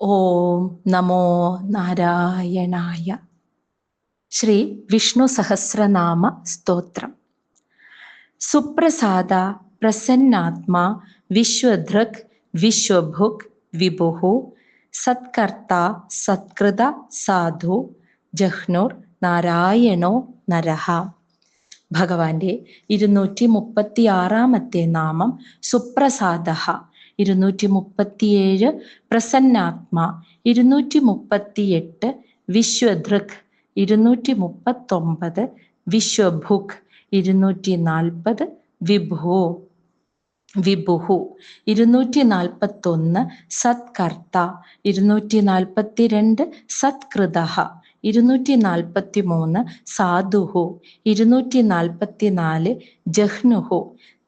ഓം നമോ നാരായണായ. ശ്രീ വിഷ്ണു സഹസ്രനാമ സ്തോത്രം. സുപ്രസാദ പ്രസന്നാത്മാ വിശ്വധൃക് വിശ്വഭുക് വിഭുഹു സത്കർത്ത സത്കൃത സാധു ജഹ്നുർ നാരായണോ നരഹ. ഭഗവാന്റെ ഇരുന്നൂറ്റി മുപ്പത്തി ആറാമത്തെ നാമം സുപ്രസാദ. ഇരുന്നൂറ്റി മുപ്പത്തിയേഴ് പ്രസന്നാത്മ ഇരുന്നൂറ്റി മുപ്പത്തിയെട്ട് വിശ്വധൃക് ഇരുന്നൂറ്റി മുപ്പത്തൊമ്പത് വിശ്വഭുക് ഇരുന്നൂറ്റി നാൽപ്പത് വിഭു വിഭുഹു ഇരുന്നൂറ്റി നാൽപ്പത്തൊന്ന് സത്കർത്ത ഇരുന്നൂറ്റി നാൽപ്പത്തിരണ്ട് സത്കൃത ഇരുന്നൂറ്റി നാൽപ്പത്തി മൂന്ന് സാധുഹു ഇരുന്നൂറ്റി നാൽപ്പത്തി നാല് ജഹ്നുഹു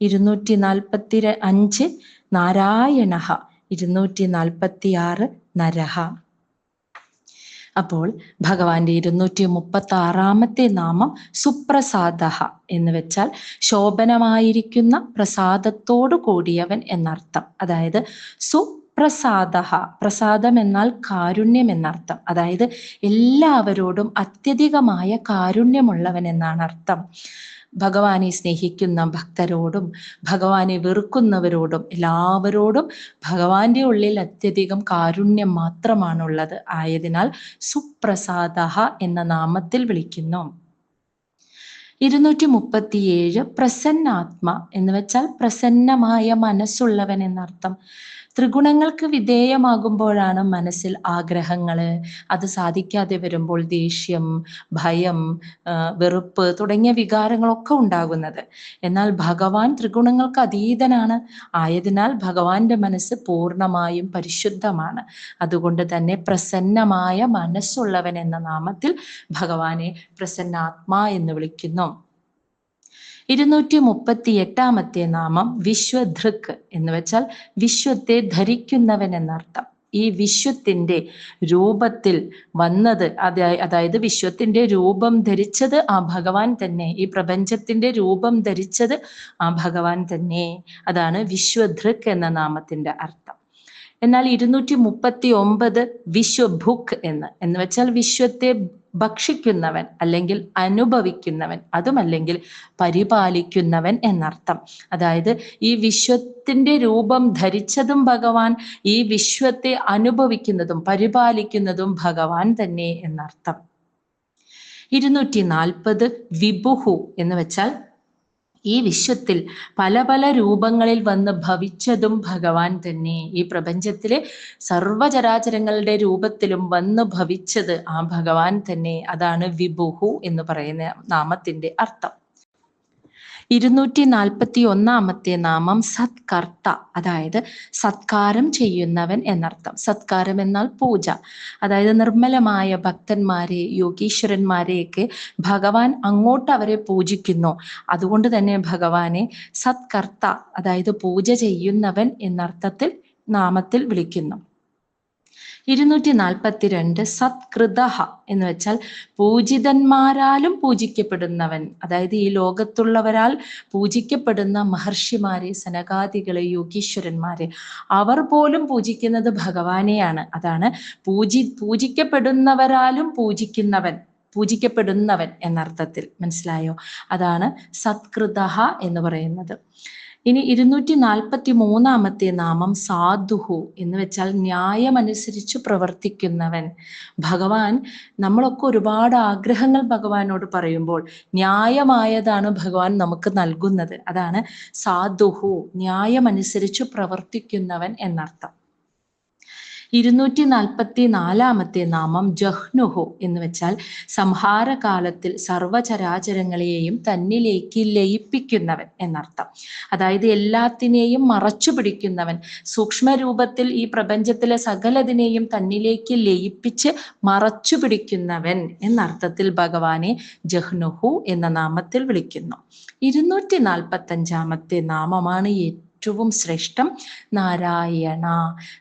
ഇരുന്നൂറ്റി നാൽപ്പത്തി അഞ്ച് നാരായണ ഇരുന്നൂറ്റി നാൽപ്പത്തി ആറ് നരഹ. അപ്പോൾ ഭഗവാന്റെ ഇരുന്നൂറ്റി മുപ്പത്തി ആറാമത്തെ നാമം സുപ്രസാദ എന്ന് വെച്ചാൽ ശോഭനമായിരിക്കുന്ന പ്രസാദത്തോടു കൂടിയവൻ എന്നർത്ഥം. അതായത് സു പ്രസാദ പ്രസാദം എന്നാൽ കാരുണ്യം എന്നർത്ഥം. അതായത് എല്ലാവരോടും അത്യധികമായ കാരുണ്യമുള്ളവൻ എന്നാണ് അർത്ഥം. ഭഗവാനെ സ്നേഹിക്കുന്ന ഭക്തരോടും ഭഗവാനെ വെറുക്കുന്നവരോടും എല്ലാവരോടും ഭഗവാന്റെ ഉള്ളിൽ അത്യധികം കാരുണ്യം മാത്രമാണുള്ളത്. ആയതിനാൽ സുപ്രസാദ എന്ന നാമത്തിൽ വിളിക്കുന്നു. ഇരുന്നൂറ്റി മുപ്പത്തിയേഴ് പ്രസന്നാത്മ എന്ന് വെച്ചാൽ പ്രസന്നമായ മനസ്സുള്ളവൻ എന്നർത്ഥം. ത്രിഗുണങ്ങൾക്ക് വിധേയമാകുമ്പോഴാണ് മനസ്സിൽ ആഗ്രഹങ്ങൾ അത് സാധിക്കാതെ വരുമ്പോൾ ദേഷ്യം ഭയം വെറുപ്പ് തുടങ്ങിയ വികാരങ്ങളൊക്കെ ഉണ്ടാകുന്നത്. എന്നാൽ ഭഗവാൻ ത്രിഗുണങ്ങൾക്ക് അതീതനാണ്. ആയതിനാൽ ഭഗവാന്റെ മനസ്സ് പൂർണമായും പരിശുദ്ധമാണ്. അതുകൊണ്ട് തന്നെ പ്രസന്നമായ മനസ്സുള്ളവൻ എന്ന നാമത്തിൽ ഭഗവാനെ പ്രസന്നാത്മാ എന്ന് വിളിക്കുന്നു. ഇരുന്നൂറ്റി മുപ്പത്തി എട്ടാമത്തെ നാമം വിശ്വധൃക് എന്ന് വെച്ചാൽ വിശ്വത്തെ ധരിക്കുന്നവൻ എന്നർത്ഥം. ഈ വിശ്വത്തിന്റെ രൂപത്തിൽ വന്നത് അതായത് വിശ്വത്തിന്റെ രൂപം ധരിച്ചത് ആ ഭഗവാൻ തന്നെ. ഈ പ്രപഞ്ചത്തിന്റെ രൂപം ധരിച്ചത് ആ ഭഗവാൻ തന്നെ. അതാണ് വിശ്വധൃക് എന്ന നാമത്തിന്റെ അർത്ഥം. എന്നാൽ ഇരുന്നൂറ്റി മുപ്പത്തി ഒമ്പത് വിശ്വഭുക് എന്ന്. എന്ന് വെച്ചാൽ വിശ്വത്തെ ഭക്ഷിക്കുന്നവൻ അല്ലെങ്കിൽ അനുഭവിക്കുന്നവൻ അതുമല്ലെങ്കിൽ പരിപാലിക്കുന്നവൻ എന്നർത്ഥം. അതായത് ഈ വിശ്വത്തിന്റെ രൂപം ധരിച്ചതും ഭഗവാൻ ഈ വിശ്വത്തെ അനുഭവിക്കുന്നതും പരിപാലിക്കുന്നതും ഭഗവാൻ തന്നെ എന്നർത്ഥം. ഇരുന്നൂറ്റി നാൽപ്പത് വിഭുഹു എന്ന് വെച്ചാൽ ഈ വിശ്വത്തിൽ പല പല രൂപങ്ങളിൽ വന്ന് ഭവിച്ചതും ഭഗവാൻ തന്നെ. ഈ പ്രപഞ്ചത്തിലെ സർവചരാചരങ്ങളുടെ രൂപത്തിലും വന്ന് ഭവിച്ചത് ആ ഭഗവാൻ തന്നെ. അതാണ് വിഭുഹു എന്ന് പറയുന്ന നാമത്തിന്റെ അർത്ഥം. ഇരുന്നൂറ്റി നാൽപ്പത്തി ഒന്നാമത്തെ നാമം സത്കർത്ത അതായത് സത്കാരം ചെയ്യുന്നവൻ എന്നർത്ഥം. സത്കാരം എന്നാൽ പൂജ. അതായത് നിർമ്മലമായ ഭക്തന്മാരെ യോഗീശ്വരന്മാരെയൊക്കെ ഭഗവാൻ അങ്ങോട്ട് അവരെ പൂജിക്കുന്നു. അതുകൊണ്ട് തന്നെ ഭഗവാനെ സത്കർത്ത അതായത് പൂജ ചെയ്യുന്നവൻ എന്നർത്ഥത്തിൽ നാമത്തിൽ വിളിക്കുന്നു. ഇരുന്നൂറ്റി നാൽപ്പത്തിരണ്ട് സത്കൃത എന്ന് വെച്ചാൽ പൂജിതന്മാരാലും പൂജിക്കപ്പെടുന്നവൻ. അതായത് ഈ ലോകത്തുള്ളവരാൽ പൂജിക്കപ്പെടുന്ന മഹർഷിമാരെ സനകാദികളെ യോഗീശ്വരന്മാരെ അവർ പോലും പൂജിക്കുന്നത് ഭഗവാനെയാണ്. അതാണ് പൂജി പൂജിക്കപ്പെടുന്നവരാലും പൂജിക്കുന്നവൻ പൂജിക്കപ്പെടുന്നവൻ എന്നർത്ഥത്തിൽ. മനസ്സിലായോ? അതാണ് സത്കൃതഹ എന്ന് പറയുന്നത്. ഇനി ഇരുന്നൂറ്റി നാൽപ്പത്തി മൂന്നാമത്തെ നാമം സാധുഹു എന്ന് വെച്ചാൽ ന്യായമനുസരിച്ച് പ്രവർത്തിക്കുന്നവൻ. ഭഗവാൻ നമ്മളൊക്കെ ഒരുപാട് ആഗ്രഹങ്ങൾ ഭഗവാനോട് പറയുമ്പോൾ ന്യായമായതാണ് ഭഗവാൻ നമുക്ക് നൽകുന്നത്. അതാണ് സാധുഹു ന്യായമനുസരിച്ച് പ്രവർത്തിക്കുന്നവൻ എന്നർത്ഥം. ഇരുന്നൂറ്റി നാൽപ്പത്തി നാലാമത്തെ നാമം ജഹ്നുഹു എന്ന് വെച്ചാൽ സംഹാരകാലത്തിൽ സർവചരാചരങ്ങളെയും തന്നിലേക്ക് ലയിപ്പിക്കുന്നവൻ എന്നർത്ഥം. അതായത് എല്ലാത്തിനെയും മറച്ചു പിടിക്കുന്നവൻ സൂക്ഷ്മരൂപത്തിൽ ഈ പ്രപഞ്ചത്തിലെ സകലതിനെയും തന്നിലേക്ക് ലയിപ്പിച്ച് മറച്ചു പിടിക്കുന്നവൻ എന്നർത്ഥത്തിൽ ഭഗവാനെ ജഹ്നുഹു എന്ന നാമത്തിൽ വിളിക്കുന്നു. ഇരുന്നൂറ്റി നാൽപ്പത്തി അഞ്ചാമത്തെ നാമമാണ് ഏറ്റവും ഏറ്റവും ശ്രേഷ്ഠം നാരായണ.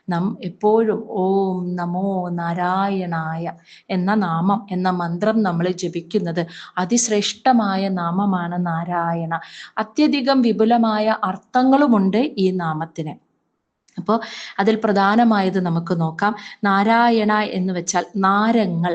നം എപ്പോഴും ഓം നമോ നാരായണായ എന്ന നാമം എന്ന മന്ത്രം നമ്മൾ ജപിക്കുന്നത്. അതിശ്രേഷ്ഠമായ നാമമാണ് നാരായണ. അത്യധികം വിപുലമായ അർത്ഥങ്ങളുമുണ്ട് ഈ നാമത്തിന്. അപ്പോൾ അതിൽ പ്രധാനമായത് നമുക്ക് നോക്കാം. നാരായണ എന്ന് വെച്ചാൽ നാരങ്ങൾ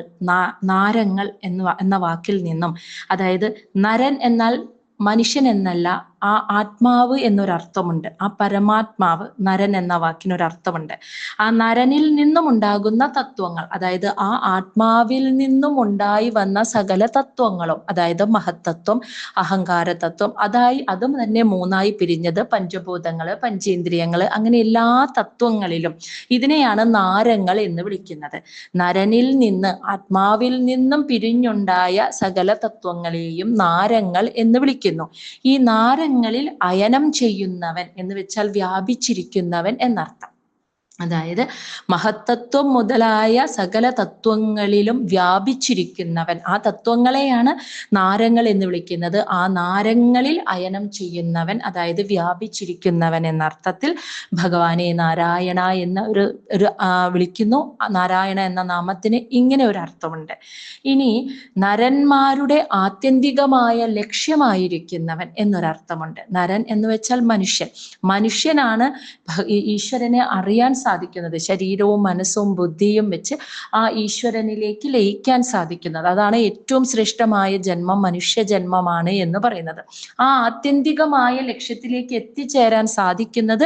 നാരങ്ങൾ എന്ന് എന്ന വാക്കിൽ നിന്നും. അതായത് നരൻ എന്നാൽ മനുഷ്യൻ എന്നല്ല ആ ആത്മാവ് എന്നൊരർത്ഥമുണ്ട്. ആ പരമാത്മാവ് നരൻ എന്ന വാക്കിനൊരർത്ഥമുണ്ട്. ആ നരനിൽ നിന്നും ഉണ്ടാകുന്ന തത്വങ്ങൾ അതായത് ആ ആത്മാവിൽ നിന്നും ഉണ്ടായി വന്ന സകല തത്വങ്ങളും അതായത് മഹത്തത്വം അഹങ്കാര തത്വം അതായി അതും തന്നെ മൂന്നായി പിരിഞ്ഞത് പഞ്ചഭൂതങ്ങൾ പഞ്ചേന്ദ്രിയങ്ങൾ അങ്ങനെ എല്ലാ തത്വങ്ങളിലും ഇതിനെയാണ് നാരങ്ങൾ എന്ന് വിളിക്കുന്നത്. നരനിൽ നിന്ന് ആത്മാവിൽ നിന്നും പിരിഞ്ഞുണ്ടായ സകല തത്വങ്ങളെയും നാരങ്ങൾ എന്ന് വിളിക്കുന്നു. ഈ നാരങ്ങൾ സ്ഥലങ്ങളിൽ അയനം ചെയ്യുന്നവൻ എന്ന് വെച്ചാൽ വ്യാപിച്ചിരിക്കുന്നവൻ എന്നർത്ഥം. അതായത് മഹത്തത്വം മുതലായ സകല തത്വങ്ങളിലും വ്യാപിച്ചിരിക്കുന്നവൻ. ആ തത്വങ്ങളെയാണ് നാരങ്ങൾ എന്ന് വിളിക്കുന്നത്. ആ നാരങ്ങളിൽ അയനം ചെയ്യുന്നവൻ അതായത് വ്യാപിച്ചിരിക്കുന്നവൻ എന്ന അർത്ഥത്തിൽ ഭഗവാനെ നാരായണ എന്ന ഒരു ഒരു വിളിക്കുന്നു. നാരായണ എന്ന നാമത്തിന് ഇങ്ങനെ ഒരു അർത്ഥമുണ്ട്. ഇനി നരന്മാരുടെ ആത്യന്തികമായ ലക്ഷ്യമായിരിക്കുന്നവൻ എന്നൊരർത്ഥമുണ്ട്. നരൻ എന്ന് വെച്ചാൽ മനുഷ്യൻ. മനുഷ്യനാണ് ഈശ്വരനെ അറിയാൻ സാധിക്കുന്നത്. ശരീരവും മനസ്സും ബുദ്ധിയും വെച്ച് ആ ഈശ്വരനിലേക്ക് ലയിക്കാൻ സാധിക്കുന്നത്. അതാണ് ഏറ്റവും ശ്രേഷ്ഠമായ ജന്മം മനുഷ്യ ജന്മമാണ് എന്ന് പറയുന്നത്. ആ ആത്യന്തികമായ ലക്ഷ്യത്തിലേക്ക് എത്തിച്ചേരാൻ സാധിക്കുന്നത്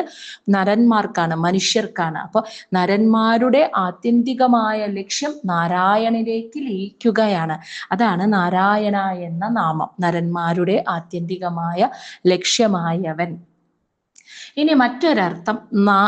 നരന്മാർക്കാണ് മനുഷ്യർക്കാണ്. അപ്പോൾ നരന്മാരുടെ ആത്യന്തികമായ ലക്ഷ്യം നാരായണിലേക്ക് ലയിക്കുകയാണ്. അതാണ് നാരായണ എന്ന നാമം. നരന്മാരുടെ ആത്യന്തികമായ ലക്ഷ്യമായവൻ. ഇനി മറ്റൊരർത്ഥം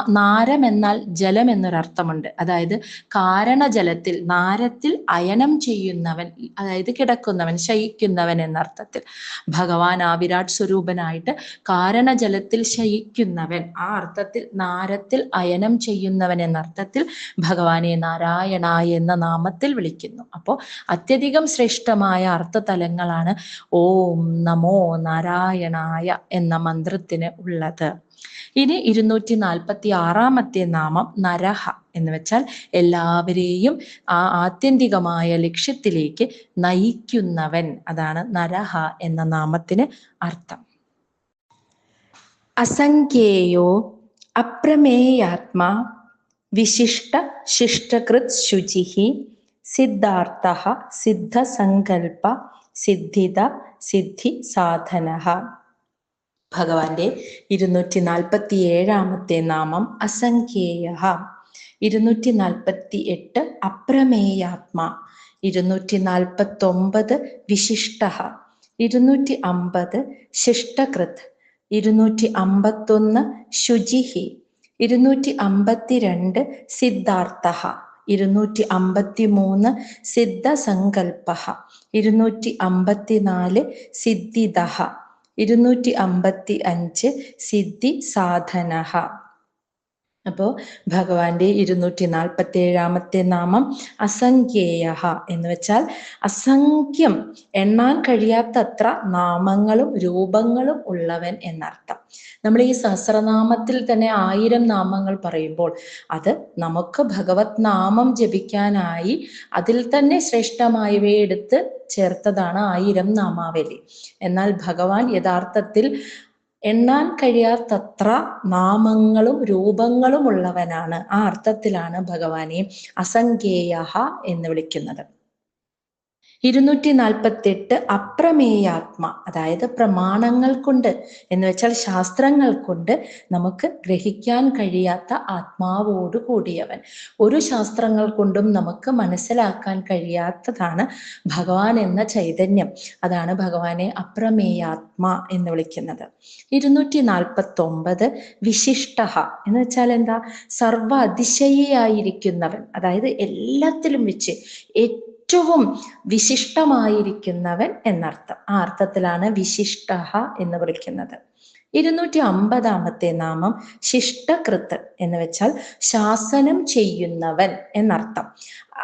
നാരം എന്നാൽ ജലം എന്നൊരർത്ഥമുണ്ട്. അതായത് കാരണജലത്തിൽ നാരത്തിൽ അയനം ചെയ്യുന്നവൻ അതായത് കിടക്കുന്നവൻ ശയിക്കുന്നവൻ എന്നർത്ഥത്തിൽ. ഭഗവാൻ ആ വിരാട് സ്വരൂപനായിട്ട് കാരണജലത്തിൽ ശയിക്കുന്നവൻ ആ അർത്ഥത്തിൽ നാരത്തിൽ അയനം ചെയ്യുന്നവൻ എന്നർത്ഥത്തിൽ ഭഗവാനെ നാരായണ എന്ന നാമത്തിൽ വിളിക്കുന്നു. അപ്പോ അത്യധികം ശ്രേഷ്ഠമായ അർത്ഥതലങ്ങളാണ് ഓം നമോ നാരായണായ എന്ന മന്ത്രത്തിന് ഉള്ളത്. ഇനി ഇരുന്നൂറ്റി നാൽപ്പത്തി ആറാമത്തെ നാമം നരഹ എന്ന് വെച്ചാൽ എല്ലാവരെയും ആ ആത്യന്തികമായ ലക്ഷ്യത്തിലേക്ക് നയിക്കുന്നവൻ. അതാണ് നരഹ എന്ന നാമത്തിന് അർത്ഥം. അസംഖ്യേയോ അപ്രമേയാത്മാ വിശിഷ്ട ശിഷ്ടകൃത് ശുചിഹി സിദ്ധാർത്ഥ സിദ്ധസങ്കൽപ്പ സിദ്ധിത സിദ്ധി സാധന ഭഗവാന്റെ ഇരുന്നൂറ്റി നാൽപ്പത്തി ഏഴാമത്തെ നാമം അസംഖ്യേയ ഇരുന്നൂറ്റി നാൽപ്പത്തി എട്ട് അപ്രമേയാത്മ. ഇരുന്നൂറ്റി നാൽപ്പത്തി ഒമ്പത് വിശിഷ്ട ഇരുന്നൂറ്റി അമ്പത് ശിഷ്ടകൃത്. ഇരുന്നൂറ്റി അമ്പത്തൊന്ന് ശുചിഹി. ഇരുന്നൂറ്റി അമ്പത്തിരണ്ട് സിദ്ധാർത്ഥ ഇരുന്നൂറ്റി അമ്പത്തി മൂന്ന് സിദ്ധസങ്കൽപ്പ ഇരുന്നൂറ്റി അമ്പത്തിനാല് സിദ്ധിദ ഇരുന്നൂറ്റി അമ്പത്തി അഞ്ച് സിദ്ധി സാധന അപ്പോൾ ഭഗവാന്റെ ഇരുന്നൂറ്റി നാൽപ്പത്തി ഏഴാമത്തെ നാമം അസംഖ്യേയ എന്ന് വെച്ചാൽ അസംഖ്യം എണ്ണാൻ കഴിയാത്തത്ര നാമങ്ങളും രൂപങ്ങളും ഉള്ളവൻ എന്നർത്ഥം. നമ്മൾ ഈ സഹസ്രനാമത്തിൽ തന്നെ ആയിരം നാമങ്ങൾ പറയുമ്പോൾ അത് നമുക്ക് ഭഗവത് നാമം ജപിക്കാനായി അതിൽ തന്നെ ശ്രേഷ്ഠമായവയെ എടുത്ത് ചേർത്തതാണ് ആയിരം നാമാവലി. എന്നാൽ ഭഗവാൻ യഥാർത്ഥത്തിൽ എണ്ണാൻ കഴിയാത്തത്ര നാമങ്ങളും രൂപങ്ങളും ഉള്ളവനാണ്. ആ അർത്ഥത്തിലാണ് ഭഗവാനെ അസംഖ്യേയ എന്ന് വിളിക്കുന്നത്. ഇരുന്നൂറ്റി നാൽപ്പത്തി എട്ട് അപ്രമേയാത്മ അതായത് പ്രമാണങ്ങൾ കൊണ്ട് എന്ന് വെച്ചാൽ ശാസ്ത്രങ്ങൾ കൊണ്ട് നമുക്ക് ഗ്രഹിക്കാൻ കഴിയാത്ത ആത്മാവോട് കൂടിയവൻ. ഒരു ശാസ്ത്രങ്ങൾ കൊണ്ടും നമുക്ക് മനസ്സിലാക്കാൻ കഴിയാത്തതാണ് ഭഗവാൻ എന്ന ചൈതന്യം. അതാണ് ഭഗവാനെ അപ്രമേയാത്മ എന്ന് വിളിക്കുന്നത്. ഇരുന്നൂറ്റി നാൽപ്പത്തി ഒമ്പത് വിശിഷ്ട എന്ന് വെച്ചാൽ എന്താ? സർവ അതിശയിയായിരിക്കുന്നവൻ. അതായത് എല്ലാത്തിലും വെച്ച് ഏറ്റവും വിശിഷ്ടമായിരിക്കുന്നവൻ എന്നർത്ഥം. ആ അർത്ഥത്തിലാണ് വിശിഷ്ട എന്ന് വിളിക്കുന്നത്. ഇരുന്നൂറ്റി അമ്പതാമത്തെ നാമം ശിഷ്ടകൃത്ത് എന്ന് വെച്ചാൽ ശാസനം ചെയ്യുന്നവൻ എന്നർത്ഥം.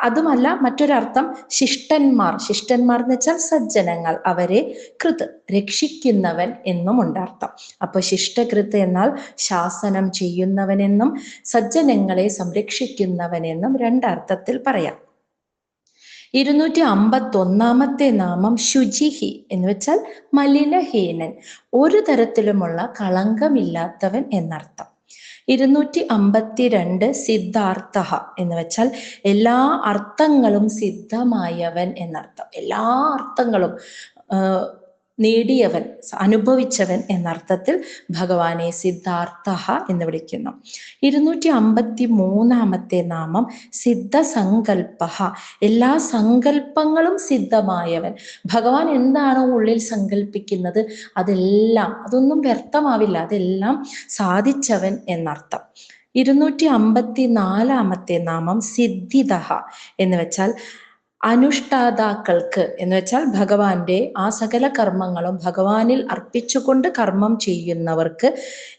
അതുമല്ല മറ്റൊരർത്ഥം ശിഷ്ടന്മാർ. ശിഷ്ടന്മാർ എന്ന് വെച്ചാൽ സജ്ജനങ്ങൾ. അവരെ കൃത് രക്ഷിക്കുന്നവൻ എന്നും ഉണ്ടർത്ഥം അപ്പൊ ശിഷ്ടകൃത്ത് എന്നാൽ ശാസനം ചെയ്യുന്നവനെന്നും സജ്ജനങ്ങളെ സംരക്ഷിക്കുന്നവനെന്നും രണ്ടർത്ഥത്തിൽ പറയാം. ഇരുന്നൂറ്റി അമ്പത്തി ഒന്നാമത്തെ നാമം ശുചിഹി എന്ന് വെച്ചാൽ മലിനഹീനൻ. ഒരു തരത്തിലുമുള്ള കളങ്കമില്ലാത്തവൻ എന്നർത്ഥം. ഇരുന്നൂറ്റി അമ്പത്തിരണ്ട് സിദ്ധാർത്ഥ എന്ന് വെച്ചാൽ എല്ലാ അർത്ഥങ്ങളും സിദ്ധമായവൻ എന്നർത്ഥം. എല്ലാ അർത്ഥങ്ങളും നേടിയവൻ അനുഭവിച്ചവൻ എന്നർത്ഥത്തിൽ ഭഗവാനെ സിദ്ധാർത്ഥ എന്ന് വിളിക്കുന്നു. ഇരുന്നൂറ്റി അമ്പത്തി മൂന്നാമത്തെ നാമം സിദ്ധസങ്കൽപ്പ എല്ലാ സങ്കല്പങ്ങളും സിദ്ധമായവൻ. ഭഗവാൻ എന്താണോ ഉള്ളിൽ സങ്കല്പിക്കുന്നത് അതെല്ലാം അതൊന്നും വ്യർത്ഥമാവില്ല അതെല്ലാം സാധിച്ചവൻ എന്നർത്ഥം. ഇരുന്നൂറ്റി അമ്പത്തി നാലാമത്തെ നാമം സിദ്ധിദഹ എന്ന് വെച്ചാൽ അനുഷ്ഠാതാക്കൾക്ക് എന്ന് വെച്ചാൽ ഭഗവാന്റെ ആ സകല കർമ്മങ്ങളും ഭഗവാനിൽ അർപ്പിച്ചുകൊണ്ട് കർമ്മം ചെയ്യുന്നവർക്ക്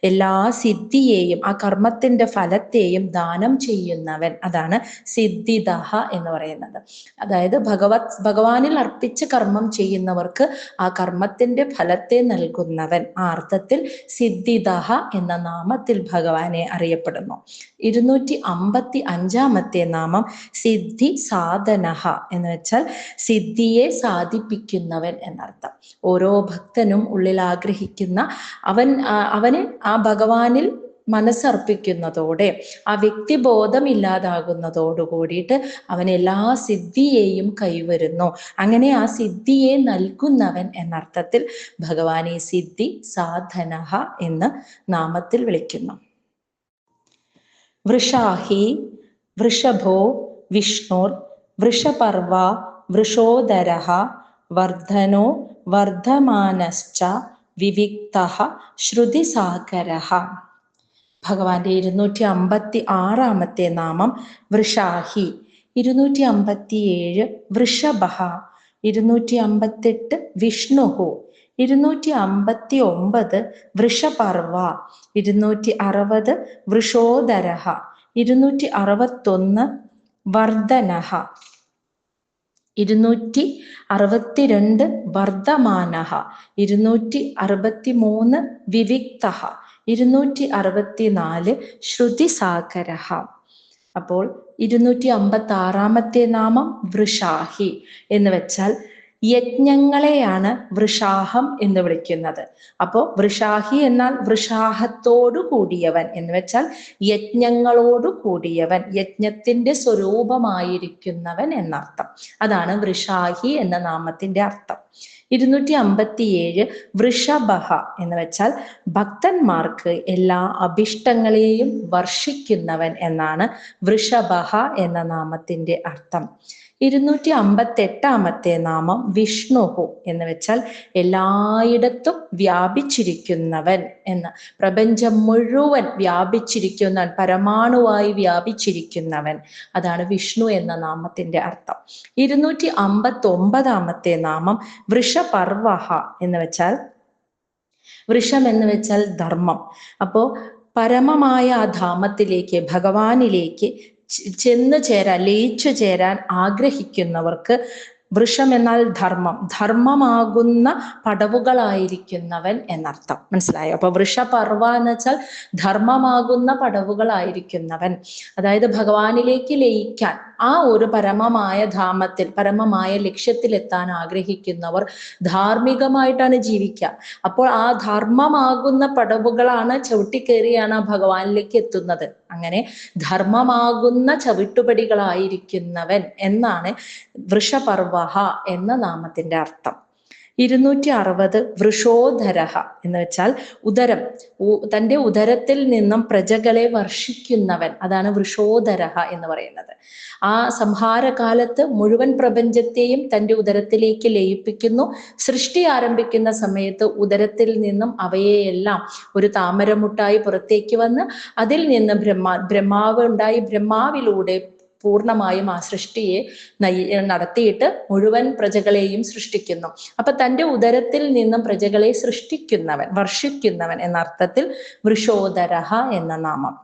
എല്ലാ സിദ്ധിയെയും ആ കർമ്മത്തിന്റെ ഫലത്തെയും ദാനം ചെയ്യുന്നവൻ അതാണ് സിദ്ധിദഹ എന്ന് പറയുന്നത്. അതായത് ഭഗവത് ഭഗവാനിൽ അർപ്പിച്ച് കർമ്മം ചെയ്യുന്നവർക്ക് ആ കർമ്മത്തിന്റെ ഫലത്തെ നൽകുന്നവൻ ആ അർത്ഥത്തിൽ സിദ്ധിദഹ എന്ന നാമത്തിൽ ഭഗവാനെ അറിയപ്പെടുന്നു. ഇരുന്നൂറ്റി അമ്പത്തി അഞ്ചാമത്തെ നാമം സിദ്ധി സാധനഹ എന്ന് വെച്ചാൽ സിദ്ധിയെ സാധിപ്പിക്കുന്നവൻ എന്നർത്ഥം. ഓരോ ഭക്തനും ഉള്ളിൽ ആഗ്രഹിക്കുന്ന അവൻ അവന് ആ ഭഗവാനിൽ മനസ്സർപ്പിക്കുന്നതോടെ ആ വ്യക്തിബോധം ഇല്ലാതാകുന്നതോടുകൂടിയിട്ട് അവൻ എല്ലാ സിദ്ധിയെയും കൈവരുന്നു. അങ്ങനെ ആ സിദ്ധിയെ നൽകുന്നവൻ എന്നർത്ഥത്തിൽ ഭഗവാനെ സിദ്ധി സാധനഹ എന്ന് നാമത്തിൽ വിളിക്കുന്നു. വൃഷാഹി വൃഷഭോ വിഷ്ണുർ വൃഷപർവ വൃഷോദര വർധനോ വർദ്ധമാനശ്ച വിവിക്ത ശ്രുതിസാഗര ഭഗവാന്റെ ഇരുന്നൂറ്റി അമ്പത്തി ആറാമത്തെ നാമം വൃഷാഹി ഇരുന്നൂറ്റി അമ്പത്തി ഏഴ് വൃഷഭ ഇരുന്നൂറ്റി അമ്പത്തെട്ട് വിഷ്ണുഹു ഇരുന്നൂറ്റി അമ്പത്തി ഒമ്പത് വൃഷപർവ ഇരുന്നൂറ്റി അറുപത് വൃഷോദരഹ ഇരുന്നൂറ്റി അറുപത്തൊന്ന് വർദ്ധനഹ ഇരുന്നൂറ്റി അറുപത്തിരണ്ട് വർദ്ധമാനഹ ഇരുന്നൂറ്റി അറുപത്തി മൂന്ന് വിവിക്ത ഇരുന്നൂറ്റി അറുപത്തിനാല് ശ്രുതിസാഗരഹ. അപ്പോൾ ഇരുന്നൂറ്റി അമ്പത്തി ആറാമത്തെ നാമം വൃഷാഹി എന്ന് വെച്ചാൽ യജ്ഞങ്ങളെയാണ് വൃഷാഹം എന്ന് വിളിക്കുന്നത്. അപ്പോ വൃഷാഹി എന്നാൽ വൃഷാഹത്തോടു കൂടിയവൻ എന്ന് വെച്ചാൽ യജ്ഞങ്ങളോടു കൂടിയവൻ യജ്ഞത്തിന്റെ സ്വരൂപമായിരിക്കുന്നവൻ എന്നർത്ഥം. അതാണ് വൃഷാഹി എന്ന നാമത്തിന്റെ അർത്ഥം. ഇരുന്നൂറ്റി അമ്പത്തിയേഴ് വൃഷഭഹ എന്ന് വെച്ചാൽ ഭക്തന്മാർക്ക് എല്ലാ അഭിഷ്ടങ്ങളെയും വർഷിക്കുന്നവൻ എന്നാണ് വൃഷഭഹ എന്ന നാമത്തിന്റെ അർത്ഥം. ഇരുന്നൂറ്റി അമ്പത്തി എട്ടാമത്തെ നാമം വിഷ്ണുഹു എന്ന് വെച്ചാൽ എല്ലായിടത്തും വ്യാപിച്ചിരിക്കുന്നവൻ എന്ന്. പ്രപഞ്ചം മുഴുവൻ വ്യാപിച്ചിരിക്കുന്നവൻ പരമാണുവായി വ്യാപിച്ചിരിക്കുന്നവൻ. അതാണ് വിഷ്ണു എന്ന നാമത്തിന്റെ അർത്ഥം. ഇരുന്നൂറ്റി അമ്പത്തി ഒമ്പതാമത്തെ നാമം വൃഷപർവഹ എന്ന് വെച്ചാൽ വൃഷം എന്ന് വെച്ചാൽ ധർമ്മം. അപ്പോ പരമമായ ആ ധാമത്തിലേക്ക് ഭഗവാനിലേക്ക് ചെന്ന് ചേരാൻ ലയിച്ചു ചേരാൻ ആഗ്രഹിക്കുന്നവർക്ക് വൃഷം എന്നാൽ ധർമ്മം. ധർമ്മമാകുന്ന പടവുകളായിരിക്കുന്നവൻ എന്നർത്ഥം. മനസ്സിലായോ? അപ്പൊ വൃഷപർവ എന്ന് വെച്ചാൽ ധർമ്മമാകുന്ന പടവുകളായിരിക്കുന്നവൻ. അതായത് ഭഗവാനിലേക്ക് ലയിക്കാൻ ആ ഒരു പരമമായ ധാമത്തിൽ പരമമായ ലക്ഷ്യത്തിലെത്താൻ ആഗ്രഹിക്കുന്നവർ ധാർമ്മികമായിട്ടാണ് ജീവിക്കുക. അപ്പോൾ ആ ധർമ്മമാകുന്ന പടവുകളാണ് ചവിട്ടിക്കേറിയാണ് ഭഗവാനിലേക്ക് എത്തുന്നത്. അങ്ങനെ ധർമ്മമാകുന്ന ചവിട്ടുപടികളായിരിക്കുന്നവൻ എന്നാണ് വൃഷപർവഹ എന്ന നാമത്തിന്റെ അർത്ഥം. ഇരുന്നൂറ്റി അറുപത് വൃഷോധരഹ എന്ന് വെച്ചാൽ ഉദരം. തന്റെ ഉദരത്തിൽ നിന്നും പ്രജകളെ വർഷിക്കുന്നവൻ. അതാണ് വൃഷോധരഹ എന്ന് പറയുന്നത്. ആ സംഹാരകാലത്ത് മുഴുവൻ പ്രപഞ്ചത്തെയും തന്റെ ഉദരത്തിലേക്ക് ലയിപ്പിക്കുന്നു. സൃഷ്ടി ആരംഭിക്കുന്ന സമയത്ത് ഉദരത്തിൽ നിന്നും അവയെയെല്ലാം ഒരു താമരമുട്ടായി പുറത്തേക്ക് വന്ന് അതിൽ നിന്ന് ബ്രഹ്മാ ബ്രഹ്മാവ് ഉണ്ടായി ബ്രഹ്മാവിലൂടെ പൂർണമായും ആ സൃഷ്ടിയെ നടത്തിയിട്ട് മുഴുവൻ പ്രജകളെയും സൃഷ്ടിക്കുന്നു. അപ്പൊ തന്റെ ഉദരത്തിൽ നിന്നും പ്രജകളെ സൃഷ്ടിക്കുന്നവൻ വർഷിക്കുന്നവൻ എന്ന അർത്ഥത്തിൽ വൃഷോദരഹ എന്ന നാമം.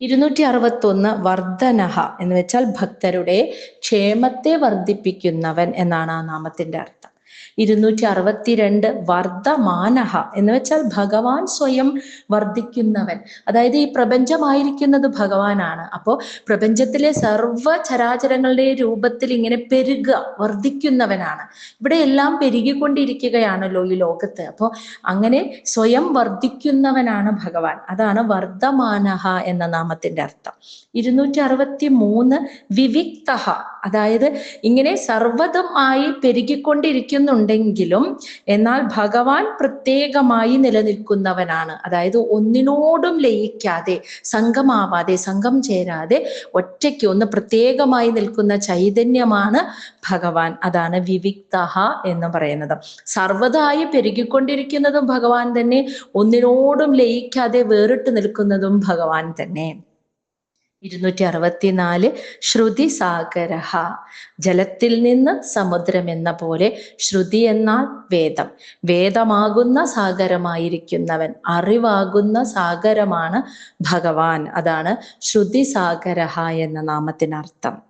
ഇരുന്നൂറ്റി അറുപത്തൊന്ന് വർദ്ധനഹ എന്ന് വെച്ചാൽ ഭക്തരുടെ ക്ഷേമത്തെ വർദ്ധിപ്പിക്കുന്നവൻ എന്നാണ് ആ നാമത്തിന്റെ അർത്ഥം. ഇരുന്നൂറ്റി അറുപത്തിരണ്ട് വർദ്ധമാനഹ. എന്ന് വെച്ചാൽ ഭഗവാൻ സ്വയം വർദ്ധിക്കുന്നവൻ. അതായത് ഈ പ്രപഞ്ചമായിരിക്കുന്നത് ഭഗവാനാണ്. അപ്പോൾ പ്രപഞ്ചത്തിലെ സർവ ചരാചരങ്ങളുടെ രൂപത്തിൽ ഇങ്ങനെ പെരുക വർദ്ധിക്കുന്നവനാണ്. ഇവിടെ എല്ലാം പെരുകിക്കൊണ്ടിരിക്കുകയാണല്ലോ ഈ ലോകത്ത്. അപ്പോൾ അങ്ങനെ സ്വയം വർദ്ധിക്കുന്നവനാണ് ഭഗവാൻ. അതാണ് വർദ്ധമാനഹ എന്ന നാമത്തിന്റെ അർത്ഥം. ഇരുന്നൂറ്റി അറുപത്തി മൂന്ന് വിവിക്തഹ. അതായത് ഇങ്ങനെ സർവതമായി പെരുകിക്കൊണ്ടിരിക്കുന്നുണ്ടെങ്കിലും എന്നാൽ ഭഗവാൻ പ്രത്യേകമായി നിലനിൽക്കുന്നവനാണ്. അതായത് ഒന്നിനോടും ലയിക്കാതെ സംഘമാവാതെ സംഘം ചേരാതെ ഒറ്റയ്ക്ക് ഒന്ന് പ്രത്യേകമായി നിൽക്കുന്ന ചൈതന്യമാണ് ഭഗവാൻ. അതാണ് വിവിക്തഹ എന്ന് പറയുന്നത്. സർവതായി പെരുകിക്കൊണ്ടിരിക്കുന്നതും ഭഗവാൻ തന്നെ ഒന്നിനോടും ലയിക്കാതെ വേറിട്ട് നിൽക്കുന്നതും ഭഗവാൻ തന്നെ. ഇരുന്നൂറ്റി അറുപത്തിനാല് ശ്രുതി സാഗരഹ. ജലത്തിൽ നിന്ന് സമുദ്രം എന്ന പോലെ ശ്രുതി എന്നാൽ വേദം. വേദമാകുന്ന സാഗരമായിരിക്കുന്നവൻ അറിവാകുന്ന സാഗരമാണ് ഭഗവാൻ. അതാണ് ശ്രുതി സാഗരഹ എന്ന നാമത്തിനർത്ഥം.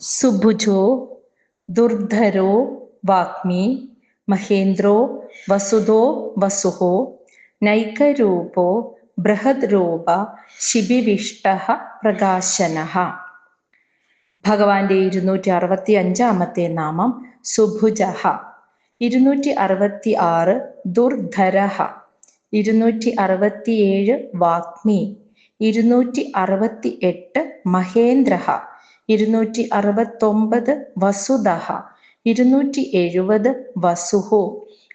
സുഭുജോ ദുർധരോ വാഗ്മി മഹേന്ദ്രോ വസുധോ വസുഹോ നൈകരൂപോ ബൃഹത് രൂപ ശിബിവിഷ്ട പ്രകാശന. ഭഗവാന്റെ ഇരുന്നൂറ്റി അറുപത്തി അഞ്ചാമത്തെ നാമം സുഭുജഹ ഇരുന്നൂറ്റി അറുപത്തി ആറ് ദുർധരഹ ഇരുന്നൂറ്റി അറുപത്തിയേഴ് വാഗ്മി. ഇരുന്നൂറ്റി അറുപത്തി എട്ട് മഹേന്ദ്രഹ ഇരുന്നൂറ്റി അറുപത്തൊമ്പത് വസുദഹ ഇരുന്നൂറ്റി എഴുപത് വസുഹു.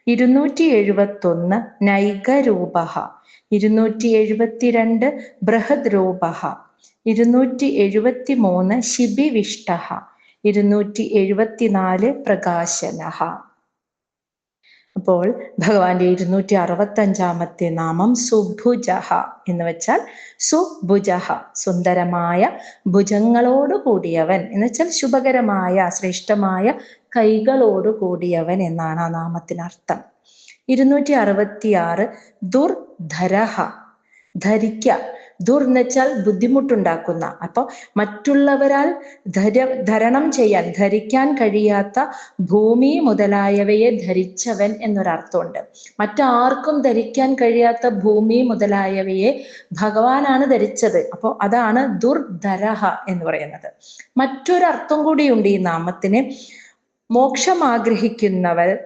ഇരുന്നൂറ്റി എഴുപത്തൊന്ന് നൈകരൂപ. ഇരുന്നൂറ്റി എഴുപത്തിരണ്ട് ബൃഹദ് രൂപ ഇരുന്നൂറ്റി എഴുപത്തി മൂന്ന് ശിബിവിഷ്ട ഇരുന്നൂറ്റി എഴുപത്തിനാല് പ്രകാശന അപ്പോൾ ഭഗവാന്റെ ഇരുന്നൂറ്റി അറുപത്തി അഞ്ചാമത്തെ നാമം സുഭുജഹ എന്ന് വെച്ചാൽ സുഭുജഹ സുന്ദരമായ ഭുജങ്ങളോട് കൂടിയവൻ എന്ന് വെച്ചാൽ ശുഭകരമായ ശ്രേഷ്ഠമായ കൈകളോട് കൂടിയവൻ എന്നാണ് ആ നാമത്തിനർത്ഥം. ഇരുന്നൂറ്റി അറുപത്തിയാറ് ദുർധരഹ. ധരിക്ക. ദുർ എന്ന് വെച്ചാൽ ബുദ്ധിമുട്ടുണ്ടാക്കുന്ന. അപ്പൊ മറ്റുള്ളവരാൽ ധര ധരണം ചെയ്യാൻ ധരിക്കാൻ കഴിയാത്ത ഭൂമി മുതലായവയെ ധരിച്ചവൻ എന്നൊരർത്ഥമുണ്ട്. മറ്റാർക്കും ധരിക്കാൻ കഴിയാത്ത ഭൂമി മുതലായവയെ ഭഗവാനാണ് ധരിച്ചത്. അപ്പോൾ അതാണ് ദുർധരഹ എന്ന് പറയുന്നത്. മറ്റൊരർത്ഥം കൂടിയുണ്ട് ഈ നാമത്തിന്. മോക്ഷം ആഗ്രഹിക്കുന്നവർ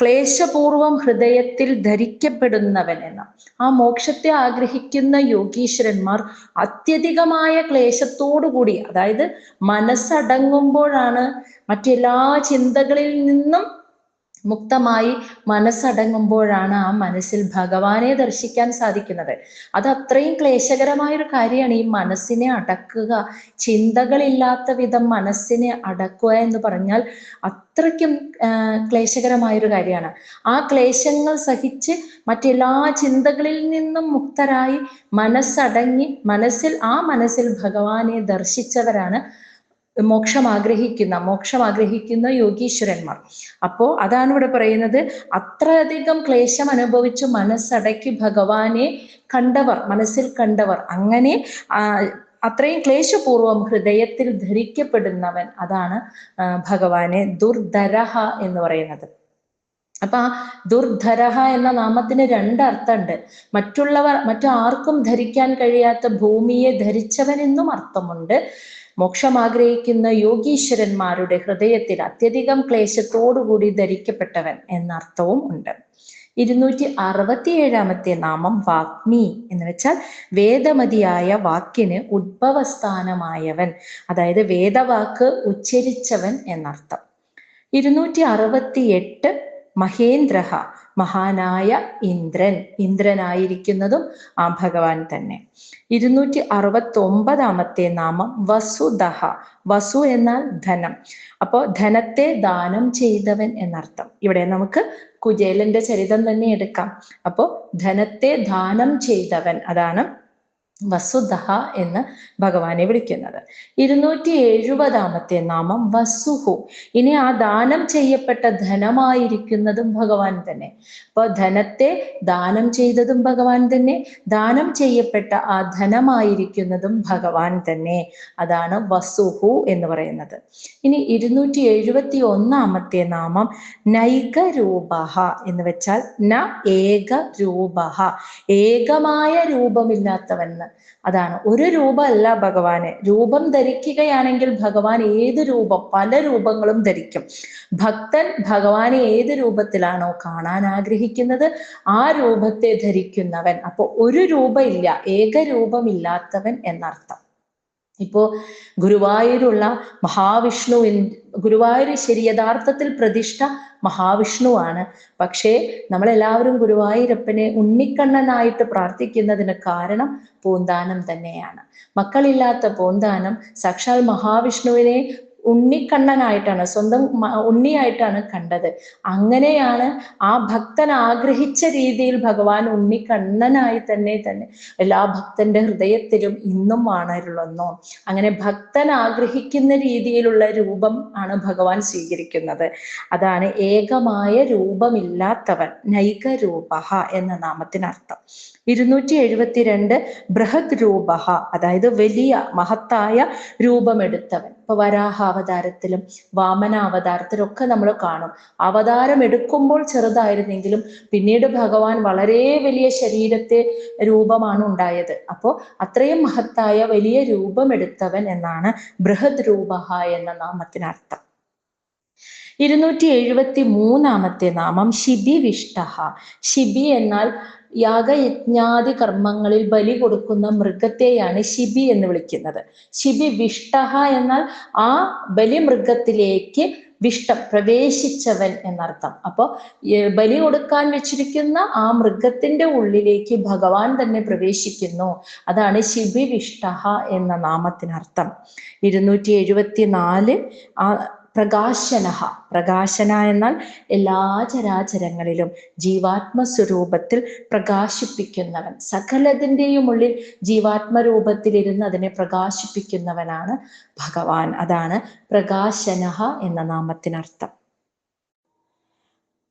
ക്ലേശപൂർവം ഹൃദയത്തിൽ ധരിക്കപ്പെടുന്നവൻ എന്ന. ആ മോക്ഷത്തെ ആഗ്രഹിക്കുന്ന യോഗീശ്വരന്മാർ അത്യധികമായ ക്ലേശത്തോടുകൂടി അതായത് മനസ്സടങ്ങുമ്പോഴാണ് മറ്റെല്ലാ ചിന്തകളിൽ നിന്നും മുക്തമായി മനസ്സടങ്ങുമ്പോഴാണ് ആ മനസ്സിൽ ഭഗവാനെ ദർശിക്കാൻ സാധിക്കുന്നത്. അത് അത്രയും ക്ലേശകരമായ ഒരു കാര്യമാണ് ഈ മനസ്സിനെ അടക്കുക. ചിന്തകളില്ലാത്ത വിധം മനസ്സിനെ അടക്കുക എന്ന് പറഞ്ഞാൽ അത്രയ്ക്കും ക്ലേശകരമായൊരു കാര്യമാണ്. ആ ക്ലേശങ്ങൾ സഹിച്ച് മറ്റെല്ലാ ചിന്തകളിൽ നിന്നും മുക്തരായി മനസ്സടങ്ങി മനസ്സിൽ ആ മനസ്സിൽ ഭഗവാനെ ദർശിച്ചവരാണ് മോക്ഷം ആഗ്രഹിക്കുന്ന മോക്ഷം ആഗ്രഹിക്കുന്ന യോഗീശ്വരന്മാർ. അപ്പോ അതാണ് ഇവിടെ പറയുന്നത്. അത്രയധികം ക്ലേശം അനുഭവിച്ചു മനസ്സടക്കി ഭഗവാനെ കണ്ടവർ മനസ്സിൽ കണ്ടവർ അങ്ങനെ അത്രയും ക്ലേശപൂർവം ഹൃദയത്തിൽ ധരിക്കപ്പെടുന്നവൻ അതാണ് ഭഗവാനെ ദുർധരഹ എന്ന് പറയുന്നത്. അപ്പൊ ആ ദുർധരഹ എന്ന നാമത്തിന് രണ്ട് അർത്ഥമുണ്ട്. മറ്റുള്ളവർ മറ്റാർക്കും ധരിക്കാൻ കഴിയാത്ത ഭൂമിയെ ധരിച്ചവൻ എന്നും അർത്ഥമുണ്ട്. മോക്ഷം ആഗ്രഹിക്കുന്ന യോഗീശ്വരന്മാരുടെ ഹൃദയത്തിൽ അത്യധികം ക്ലേശത്തോടുകൂടി ധരിക്കപ്പെട്ടവൻ എന്നർത്ഥവും ഉണ്ട്. ഇരുന്നൂറ്റി അറുപത്തിയേഴാമത്തെ നാമം വാഗ്മി എന്ന് വെച്ചാൽ വേദമതിയായ വാക്കിന് ഉദ്ഭവസ്ഥാനമായവൻ അതായത് വേദവാക്ക് ഉച്ചരിച്ചവൻ എന്നർത്ഥം. ഇരുന്നൂറ്റി അറുപത്തി എട്ട് മഹേന്ദ്രഹ മഹാനായ ഇന്ദ്രൻ. ഇന്ദ്രനായിരിക്കുന്നതും ആ ഭഗവാൻ തന്നെ. ഇരുന്നൂറ്റി അറുപത്തി ഒമ്പതാമത്തെ നാമം വസുദഹ വസു എന്നാൽ ധനം. അപ്പോ ധനത്തെ ദാനം ചെയ്തവൻ എന്നർത്ഥം. ഇവിടെ നമുക്ക് കുചേലന്റെ ചരിതം തന്നെ എടുക്കാം. അപ്പോ ധനത്തെ ദാനം ചെയ്തവൻ അതാണ് വസുധ എന്ന് ഭഗവാനെ വിളിക്കുന്നത്. ഇരുന്നൂറ്റി എഴുപതാമത്തെ നാമം വസുഹു. ഇനി ആ ദാനം ചെയ്യപ്പെട്ട ധനമായിരിക്കുന്നതും ഭഗവാൻ തന്നെ. അപ്പൊ ധനത്തെ ദാനം ചെയ്തതും ഭഗവാൻ തന്നെ. ദാനം ചെയ്യപ്പെട്ട ആ ധനമായിരിക്കുന്നതും ഭഗവാൻ തന്നെ. അതാണ് വസുഹു എന്ന് പറയുന്നത്. ഇനി ഇരുന്നൂറ്റി എഴുപത്തി ഒന്നാമത്തെ നാമം നൈകരൂപ എന്ന് വെച്ചാൽ ന ഏക രൂപഹ ഏകമായ രൂപമില്ലാത്തവൻ അതാണ്. ഒരു രൂപമല്ല ഭഗവാന്. രൂപം ധരിക്കുകയാണെങ്കിൽ ഭഗവാൻ ഏത് രൂപം? പല രൂപങ്ങളും ധരിക്കും. ഭക്തൻ ഭഗവാനെ ഏത് രൂപത്തിലാണോ കാണാൻ ആഗ്രഹിക്കുന്നത് ആ രൂപത്തെ ധരിക്കുന്നവൻ. അപ്പൊ ഒരു രൂപമില്ല ഏകരൂപമില്ലാത്തവൻ എന്നർത്ഥം. ഇപ്പോ ഗുരുവായൂരുള്ള മഹാവിഷ്ണുവിൻ ഗുരുവായൂർ ശരി യഥാർത്ഥത്തിൽ പ്രതിഷ്ഠ മഹാവിഷ്ണുവാണ്. പക്ഷേ നമ്മളെല്ലാവരും ഗുരുവായൂരപ്പനെ ഉണ്ണിക്കണ്ണനായിട്ട് പ്രാർത്ഥിക്കുന്നതിന് കാരണം പൂന്താനം തന്നെയാണ്. മക്കളില്ലാത്ത പൂന്താനം സാക്ഷാൽ മഹാവിഷ്ണുവിനെ ഉണ്ണിക്കണ്ണനായിട്ടാണ് സ്വന്തം ഉണ്ണിയായിട്ടാണ് കണ്ടത്. അങ്ങനെയാണ് ആ ഭക്തൻ ആഗ്രഹിച്ച രീതിയിൽ ഭഗവാൻ ഉണ്ണിക്കണ്ണനായി തന്നെ തന്നെ എല്ലാ ഭക്തന്റെ ഹൃദയത്തിലും ഇന്നും വാണരുള്ളെന്നോ അങ്ങനെ ഭക്തൻ ആഗ്രഹിക്കുന്ന രീതിയിലുള്ള രൂപം ആണ് ഭഗവാൻ സ്വീകരിക്കുന്നത്. അതാണ് ഏകമായ രൂപമില്ലാത്തവൻ നൈകരൂപ എന്ന നാമത്തിനർത്ഥം. ഇരുന്നൂറ്റി എഴുപത്തിരണ്ട് ബൃഹത് രൂപ അതായത് വലിയ മഹത്തായ രൂപമെടുത്തവൻ. ഇപ്പൊ വാമന അവതാരത്തിലും ഒക്കെ നമ്മൾ കാണും. അവതാരം എടുക്കുമ്പോൾ ചെറുതായിരുന്നെങ്കിലും പിന്നീട് ഭഗവാൻ വളരെ വലിയ ശരീരത്തെ രൂപമാണ് ഉണ്ടായത്. അപ്പോൾ അത്രയും മഹത്തായ വലിയ രൂപമെടുത്തവൻ എന്നാണ് ബൃഹത് രൂപ എന്ന നാമത്തിനർത്ഥം. ഇരുന്നൂറ്റി എഴുപത്തി മൂന്നാമത്തെ നാമം ശിബി വിഷ്ടഹ ശിബി എന്നാൽ യാഗയജ്ഞാതി കർമ്മങ്ങളിൽ ബലി കൊടുക്കുന്ന മൃഗത്തെയാണ് ശിബി എന്ന് വിളിക്കുന്നത്. ശിബി വിഷ്ടഹ എന്നാൽ ആ ബലി മൃഗത്തിലേക്ക് വിഷ്ടം പ്രവേശിച്ചവൻ എന്നർത്ഥം. അപ്പോൾ ബലി കൊടുക്കാൻ വെച്ചിരിക്കുന്ന ആ മൃഗത്തിന്റെ ഉള്ളിലേക്ക് ഭഗവാൻ തന്നെ പ്രവേശിക്കുന്നു. അതാണ് ശിബി വിഷ്ടഹ എന്ന നാമത്തിനർത്ഥം. ഇരുന്നൂറ്റി എഴുപത്തി നാല് ആ പ്രകാശനഹ. പ്രകാശന എന്നാൽ എല്ലാ ചരാചരങ്ങളിലും ജീവാത്മസ്വരൂപത്തിൽ പ്രകാശിപ്പിക്കുന്നവൻ. സകലതിന്റെയും ഉള്ളിൽ ജീവാത്മരൂപത്തിലിരുന്ന് അതിനെ പ്രകാശിപ്പിക്കുന്നവനാണ് ഭഗവാൻ. അതാണ് പ്രകാശനഹ എന്ന നാമത്തിനർത്ഥം.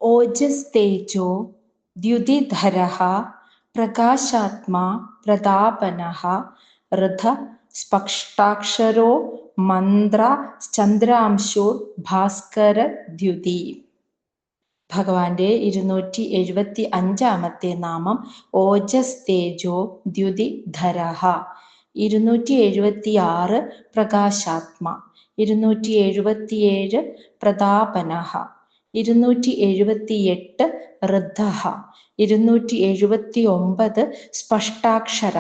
ഓജസ് തേജോ ദ്യുതിധര പ്രകാശാത്മാ പ്രതാപനഹ ഋഥ സ്പഷ്ടാക്ഷരോ മന്ത്ര ചന്ദ്രാംശോ ഭാസ്കര ദ്യുതി. ഭഗവാന്റെ ഇരുന്നൂറ്റി എഴുപത്തി അഞ്ചാമത്തെ നാമം ഓജസ് തേജോ ദ്യുതി ധരഹ. ഇരുന്നൂറ്റി എഴുപത്തി ആറ് പ്രകാശാത്മ. ഇരുന്നൂറ്റി എഴുപത്തിയേഴ് പ്രതാപനഹ. ഇരുന്നൂറ്റി എഴുപത്തി എട്ട് ഋദ്ധഹ. ഇരുന്നൂറ്റി എഴുപത്തി ഒമ്പത് സ്പഷ്ടാക്ഷര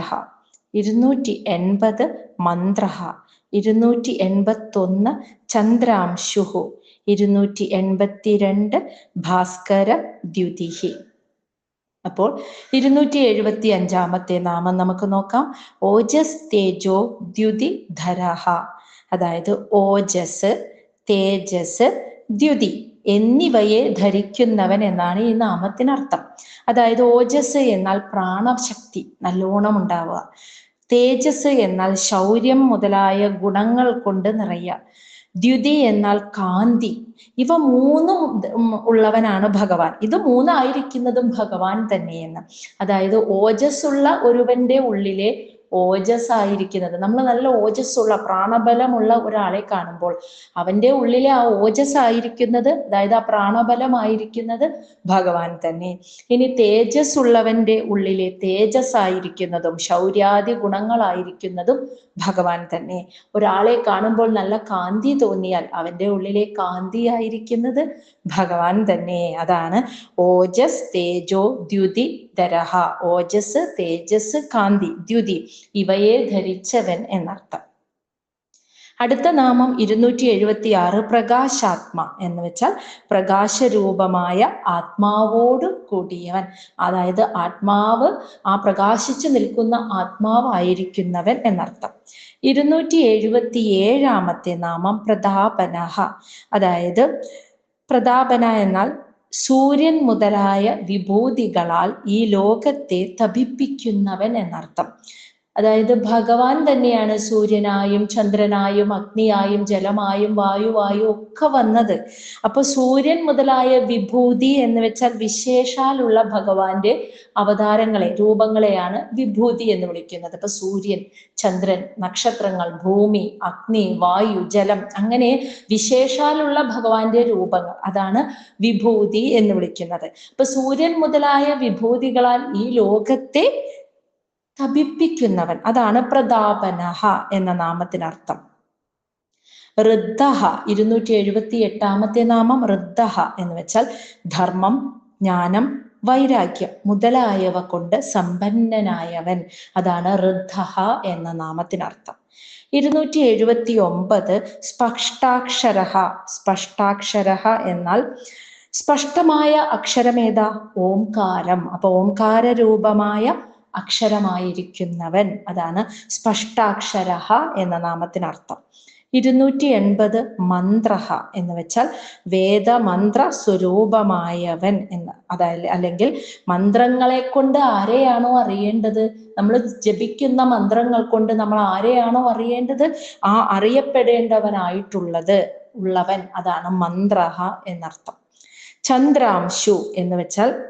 ഇരുന്നൂറ്റി എൺപത് മന്ത്രഹ ഇരുന്നൂറ്റി എൺപത്തൊന്ന് ചന്ദ്രാംശുഹു ഇരുന്നൂറ്റി എൺപത്തിരണ്ട് ഭാസ്കര ദ്യുതിഹി. അപ്പോൾ ഇരുന്നൂറ്റി എഴുപത്തി അഞ്ചാമത്തെ നാമം നമുക്ക് നോക്കാം. ഓജസ് തേജോ ദ്യുതി ധരഹ. അതായത് ഓജസ് തേജസ് ദ്യുതി. എന്നിവയെ ധരിക്കുന്നവൻ എന്നാണ് ഈ നാമത്തിനർത്ഥം. അതായത് ഓജസ് എന്നാൽ പ്രാണശക്തി നല്ലോണം ഉണ്ടാവുക. തേജസ് എന്നാൽ ശൗര്യം മുതലായ ഗുണങ്ങൾ കൊണ്ട് നിറയുക. ദ്യുതി എന്നാൽ കാന്തി. ഇവ മൂന്നും ഉള്ളവനാണ് ഭഗവാൻ. ഇത് മൂന്നായിരിക്കുന്നതും ഭഗവാൻ തന്നെയെന്ന്. അതായത് ഓജസ്സുള്ള ഒരുവന്റെ ഉള്ളിലെ ഓജസ് ആയിരിക്കുന്നത് നമ്മൾ നല്ല ഓജസ്സുള്ള പ്രാണബലമുള്ള ഒരാളെ കാണുമ്പോൾ അവന്റെ ഉള്ളിലെ ആ ഓജസ് ആയിരിക്കുന്നത് അതായത് ആ പ്രാണബലമായിരിക്കുന്നത് ഭഗവാൻ തന്നെ. ഇനി തേജസ് ഉള്ളവന്റെ ഉള്ളിലെ തേജസ് ആയിരിക്കുന്നതും ശൗര്യാദി ഗുണങ്ങളായിരിക്കുന്നതും ഭഗവാൻ തന്നെ. ഒരാളെ കാണുമ്പോൾ നല്ല കാന്തി തോന്നിയാൽ അവന്റെ ഉള്ളിലെ കാന്തി ആയിരിക്കുന്നത് ഭഗവാൻ തന്നെ. അതാണ് ഓജസ് തേജോ ദ്യുതി ധരഹ. ഓജസ് തേജസ് കാന്തി ദ്യുതി ഇവയെ ധരിച്ചവൻ എന്നർത്ഥം. അടുത്ത നാമം ഇരുന്നൂറ്റി എഴുപത്തി ആറ് പ്രകാശാത്മ എന്ന് വെച്ചാൽ പ്രകാശരൂപമായ ആത്മാവോട് കൂടിയവൻ. അതായത് ആത്മാവ് ആ പ്രകാശിച്ചു നിൽക്കുന്ന ആത്മാവായിരിക്കുന്നവൻ എന്നർത്ഥം. ഇരുന്നൂറ്റി എഴുപത്തി ഏഴാമത്തെ നാമം പ്രതാപനഹ. അതായത് പ്രതാപന എന്നാൽ സൂര്യൻ മുതലായ വിഭൂതികളാൽ ഈ ലോകത്തെ തപിപ്പിക്കുന്നവൻ എന്നർത്ഥം. അതായത് ഭഗവാൻ തന്നെയാണ് സൂര്യനായും ചന്ദ്രനായും അഗ്നിയായും ജലമായും വായുവായും ഒക്കെ വന്നത്. അപ്പൊ സൂര്യൻ മുതലായ വിഭൂതി എന്ന് വെച്ചാൽ വിശേഷാലുള്ള ഭഗവാന്റെ അവതാരങ്ങളെ രൂപങ്ങളെയാണ് വിഭൂതി എന്ന് വിളിക്കുന്നത്. അപ്പൊ സൂര്യൻ ചന്ദ്രൻ നക്ഷത്രങ്ങൾ ഭൂമി അഗ്നി വായു ജലം അങ്ങനെ വിശേഷാലുള്ള ഭഗവാന്റെ രൂപങ്ങൾ അതാണ് വിഭൂതി എന്ന് വിളിക്കുന്നത്. അപ്പൊ സൂര്യൻ മുതലായ വിഭൂതികളാൽ ഈ ലോകത്തെ തപിപ്പിക്കുന്നവൻ. അതാണ് പ്രതാപനഹ എന്ന നാമത്തിനർത്ഥം. ഋദ്ധഹ ഇരുന്നൂറ്റി എഴുപത്തി എട്ടാമത്തെ നാമം ഋദ്ധഹ എന്ന് വെച്ചാൽ ധർമ്മം ജ്ഞാനം വൈരാഗ്യം മുതലായവ കൊണ്ട് സമ്പന്നനായവൻ. അതാണ് ഋദ്ധഹ എന്ന നാമത്തിനർത്ഥം. ഇരുന്നൂറ്റി എഴുപത്തി ഒമ്പത് സ്പഷ്ടാക്ഷരഹ സ്പഷ്ടാക്ഷര എന്നാൽ സ്പഷ്ടമായ അക്ഷരമേതാ? ഓംകാരം. അപ്പൊ ഓംകാര രൂപമായ അക്ഷരമായിരിക്കുന്നവൻ. അതാണ് സ്പഷ്ടാക്ഷര എന്ന നാമത്തിനർത്ഥം. ഇരുന്നൂറ്റി എൺപത് മന്ത്ര എന്ന് വെച്ചാൽ വേദമന്ത്ര സ്വരൂപമായവൻ എന്ന്. അതായത് അല്ലെങ്കിൽ മന്ത്രങ്ങളെ കൊണ്ട് ആരെയാണോ അറിയേണ്ടത്? നമ്മൾ ജപിക്കുന്ന മന്ത്രങ്ങൾ കൊണ്ട് നമ്മൾ ആരെയാണോ അറിയേണ്ടത്? ആ അറിയപ്പെടേണ്ടവനായിട്ടുള്ളത് ഉള്ളവൻ. അതാണ് മന്ത്ര എന്നർത്ഥം. ചന്ദ്രാംശു എന്ന് വെച്ചാൽ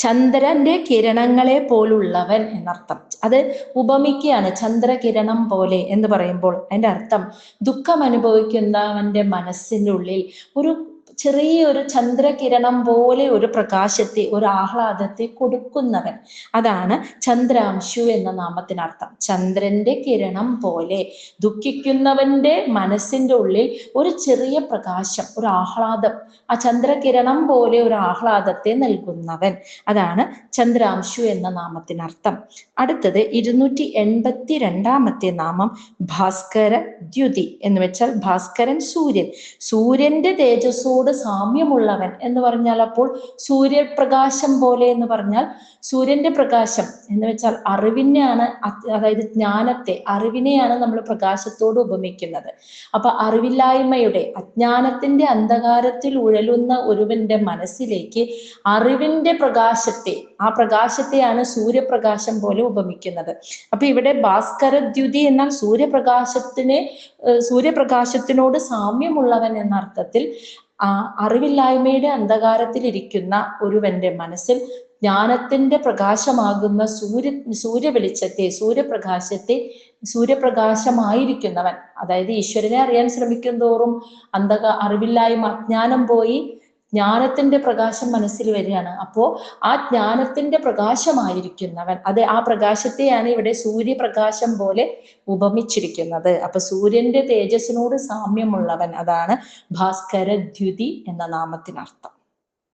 ചന്ദ്രന്റെ കിരണങ്ങളെ പോലുള്ളവൻ എന്നർത്ഥം. അത് ഉപമിക്കുകയാണ് ചന്ദ്രകിരണം പോലെ എന്ന് പറയുമ്പോൾ അതിന്റെ അർത്ഥം ദുഃഖം അനുഭവിക്കുന്നവന്റെ മനസ്സിന്റെ ഉള്ളിൽ ഒരു ചെറിയൊരു ചന്ദ്രകിരണം പോലെ ഒരു പ്രകാശത്തെ ഒരു ആഹ്ലാദത്തെ കൊടുക്കുന്നവൻ. അതാണ് ചന്ദ്രാംശു എന്ന നാമത്തിനർത്ഥം. ചന്ദ്രന്റെ കിരണം പോലെ ദുഃഖിക്കുന്നവന്റെ മനസ്സിന്റെ ഉള്ളിൽ ഒരു ചെറിയ പ്രകാശം ഒരു ആഹ്ലാദം ആ ചന്ദ്രകിരണം പോലെ ഒരു ആഹ്ലാദത്തെ നൽകുന്നവൻ. അതാണ് ചന്ദ്രാംശു എന്ന നാമത്തിനർത്ഥം. അടുത്തത് ഇരുന്നൂറ്റി എൺപത്തി രണ്ടാമത്തെ നാമം ഭാസ്കര ദ്യുതി എന്ന് വെച്ചാൽ ഭാസ്കരൻ സൂര്യൻ. സൂര്യന്റെ തേജസ്സോട് സാമ്യമുള്ളവൻ എന്ന് പറഞ്ഞാൽ അപ്പോൾ സൂര്യപ്രകാശം പോലെ എന്ന് പറഞ്ഞാൽ സൂര്യന്റെ പ്രകാശം എന്ന് വെച്ചാൽ അറിവിനെയാണ് അതായത് ജ്ഞാനത്തെ അറിവിനെയാണ് നമ്മൾ പ്രകാശത്തോട് ഉപമിക്കുന്നത്. അപ്പൊ അറിവില്ലായ്മയുടെ അജ്ഞാനത്തിന്റെ അന്ധകാരത്തിൽ ഉഴലുന്ന ഒരുവന്റെ മനസ്സിലേക്ക് അറിവിന്റെ പ്രകാശത്തെ ആ പ്രകാശത്തെയാണ് സൂര്യപ്രകാശം പോലെ ഉപമിക്കുന്നത്. അപ്പൊ ഇവിടെ ഭാസ്കരദ്യുതി എന്നാൽ സൂര്യപ്രകാശത്തിനെ സൂര്യപ്രകാശത്തിനോട് സാമ്യമുള്ളവൻ എന്ന അർത്ഥത്തിൽ ആ അറിവില്ലായ്മയുടെ അന്ധകാരത്തിലിരിക്കുന്ന ഒരുവന്റെ മനസ്സിൽ ജ്ഞാനത്തിന്റെ പ്രകാശമാകുന്ന സൂര്യ സൂര്യ വെളിച്ചത്തെ സൂര്യപ്രകാശത്തെ സൂര്യപ്രകാശമായിരിക്കുന്നവൻ. അതായത് ഈശ്വരനെ അറിയാൻ ശ്രമിക്കും തോറും അന്ധക അറിവില്ലായ്മ അജ്ഞാനം പോയി ജ്ഞാനത്തിന്റെ പ്രകാശം മനസ്സിൽ വരികയാണ്. അപ്പോ ആ ജ്ഞാനത്തിന്റെ പ്രകാശമായിരിക്കുന്നവൻ അത് ആ പ്രകാശത്തെയാണ് ഇവിടെ സൂര്യപ്രകാശം പോലെ ഉപമിച്ചിരിക്കുന്നത്. അപ്പൊ സൂര്യന്റെ തേജസ്സിനോട് സാമ്യമുള്ളവൻ അതാണ് ഭാസ്കര ദ്യുതി എന്ന നാമത്തിനർത്ഥം.